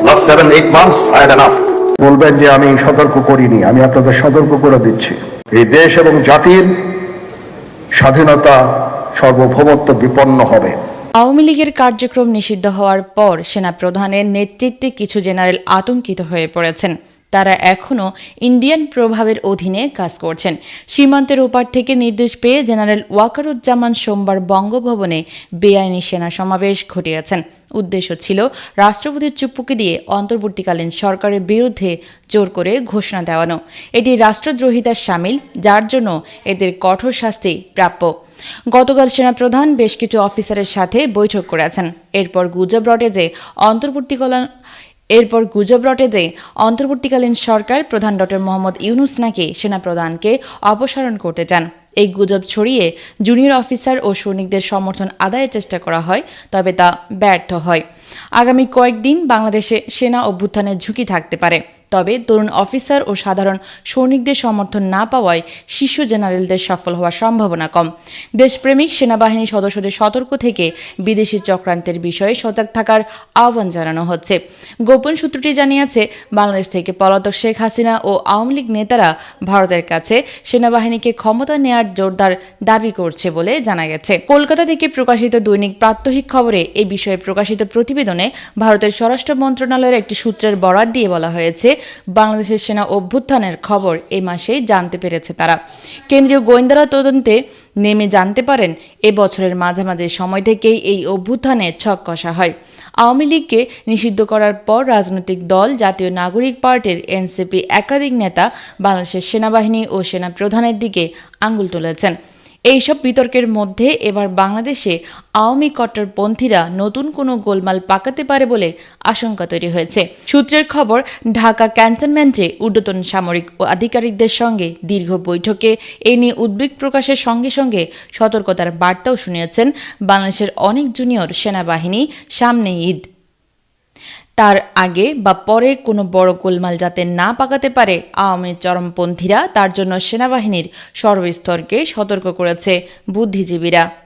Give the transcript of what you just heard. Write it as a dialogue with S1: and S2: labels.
S1: Last seven, eight months, I had enough.
S2: বলবেন যে আমি সতর্ক করিনি আমি আপনাদের সতর্ক করে দিচ্ছি। এই দেশ এবং জাতির স্বাধীনতা সর্বভৌমত্ব বিপন্ন হবে।
S3: আওয়ামী লীগের কার্যক্রম নিষিদ্ধ হওয়ার পর সেনাপ্রধানের নেতৃত্বে কিছু জেনারেল আতঙ্কিত হয়ে পড়েছেন। তারা এখনও ইন্ডিয়ান প্রভাবের অধীনে কাজ করছেন। সীমান্তের ওপার থেকে নির্দেশ পেয়ে জেনারেল ওয়াকারুজ্জামান সোমবার বঙ্গভবনে বেআইনি সেনা সমাবেশ ঘটিয়েছেন। উদ্দেশ্য ছিল রাষ্ট্রপতির চুপ্পুকে দিয়ে অন্তর্বর্তীকালীন সরকারের বিরুদ্ধে জোর করে ঘোষণা দেওয়ানো। এটি রাষ্ট্রদ্রোহিতার সামিল, যার জন্য এদের কঠোর শাস্তি প্রাপ্য। গতকাল সেনাপ্রধান বেশ কিছু অফিসারের সাথে বৈঠক করেছেন। এরপর গুজব রটে যে অন্তর্বর্তীকালীন এরপর গুজব রটে যে অন্তর্বর্তীকালীন সরকার প্রধান ডক্টর মোহাম্মদ ইউনুস নাকি সেনাপ্রধানকে অপসারণ করতে চান। এই গুজব ছড়িয়ে জুনিয়র অফিসার ও সৈনিকদের সমর্থন আদায়ের চেষ্টা করা হয়, তবে তা ব্যর্থ হয়। আগামী কয়েকদিন বাংলাদেশে সেনা অভ্যুত্থানের ঝুঁকি থাকতে পারে। তবে তরুণ অফিসার ও সাধারণ সৈনিকদের সমর্থন না পাওয়ায় শীর্ষ জেনারেলদের সফল হওয়ার সম্ভাবনা কম। দেশপ্রেমিক সেনাবাহিনী সদস্যদের সতর্ক থেকে বিদেশি চক্রান্তের বিষয়ে সজাগ থাকার আহ্বান জানানো হচ্ছে। গোপন সূত্রটি জানিয়েছে, বাংলাদেশ থেকে পলাতক শেখ হাসিনা ও আওয়ামী লীগ নেতারা ভারতের কাছে সেনাবাহিনীকে ক্ষমতা নেয়ার জোরদার দাবি করছে বলে জানা গেছে। কলকাতা থেকে প্রকাশিত দৈনিক প্রাত্যহিক খবরে এই বিষয়ে প্রকাশিত প্রতিবেদনে ভারতের স্বরাষ্ট্র মন্ত্রণালয়ের একটি সূত্রের বরাত দিয়ে বলা হয়েছে বাংলাদেশের সেনা অভ্যুত্থানের খবর এই মাসেই জানতে পেরেছে তারা। কেন্দ্রীয় গোয়েন্দারা তদন্তে নেমে জানতে পারেন, এ বছরের মাঝামাঝি সময় থেকেই এই অভ্যুত্থানে ছক কষা হয়। আওয়ামী লীগকে নিষিদ্ধ করার পর রাজনৈতিক দল, জাতীয় নাগরিক পার্টির এনসিপি একাধিক নেতা বাংলাদেশের সেনাবাহিনী ও সেনা প্রধানের দিকে আঙ্গুল তুলেছেন। এইসব বিতর্কের মধ্যে এবার বাংলাদেশে আওয়ামী কট্টরপন্থীরা নতুন কোনো গোলমাল পাকাতে পারে বলে আশঙ্কা তৈরি হয়েছে। সূত্রের খবর, ঢাকা ক্যান্টনমেন্টে ঊর্ধ্বতন সামরিক ও আধিকারিকদের সঙ্গে দীর্ঘ বৈঠকে এ নিয়ে উদ্বেগ প্রকাশের সঙ্গে সঙ্গে সতর্কতার বার্তাও শুনিয়েছেন বাংলাদেশের অনেক জুনিয়র সেনাবাহিনী। সামনে ঈদ। তার আগে বা পরে কোনো বড় গোলমাল যাতে না পাকাতে পারে আওয়ামী চরমপন্থীরা, তার জন্য সেনাবাহিনীর সর্বস্তরকে সতর্ক করেছে বুদ্ধিজীবীরা।